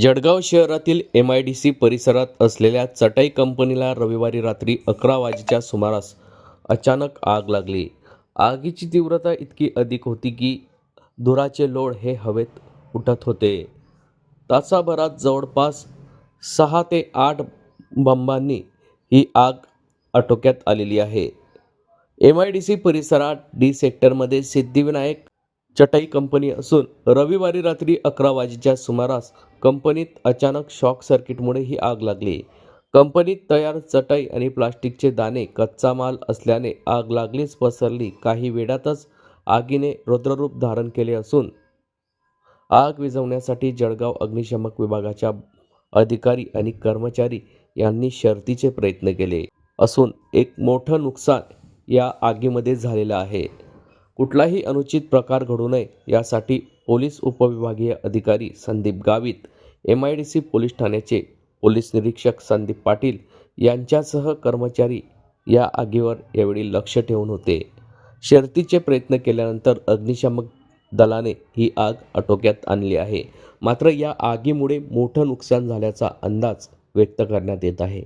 जळगाव शहरातील M I D C परिसरात असलेल्या चटई कंपनीला रविवारी रात्री अकरा वाजेच्या सुमारास अचानक आग लागली. आगीची तीव्रता इतकी अधिक होती की धुराचे लोळ हे हवेत उठत होते. तासाभरात जवळपास सहा ते आठ बंबांनी ही आग आटोक्यात आलेली आहे. एम आय डी सी परिसरात डी सेक्टरमध्ये सिद्धिविनायक चटई कंपनी असून रविवारी रात्री अकरा वाजेच्या सुमारास कंपनीत अचानक शॉक सर्किटमुळे ही आग लागली. कंपनीत तयार चटई आणि प्लास्टिकचे दाणे कच्चा माल असल्याने आग लागलीच पसरली. काही वेळातच आगीने रुद्ररूप धारण केले असून आग विझवण्यासाठी जळगाव अग्निशमक विभागाच्या अधिकारी आणि कर्मचारी यांनी शर्तीचे प्रयत्न केले असून एक मोठं नुकसान या आगीमध्ये झालेलं आहे. कुठलाही अनुचित प्रकार घडू नये यासाठी पोलीस उपविभागीय अधिकारी Sandeep Gavit M I D C police ठाण्याचे पोलीस निरीक्षक संदीप पाटील यांच्यासह कर्मचारी या आगीवर यावेळी लक्ष ठेवून होते. शर्तीचे प्रयत्न केल्यानंतर अग्निशामक दलाने ही आग आटोक्यात आणली आहे. मात्र या आगीमुळे मोठं नुकसान झाल्याचा अंदाज व्यक्त करण्यात येत आहे.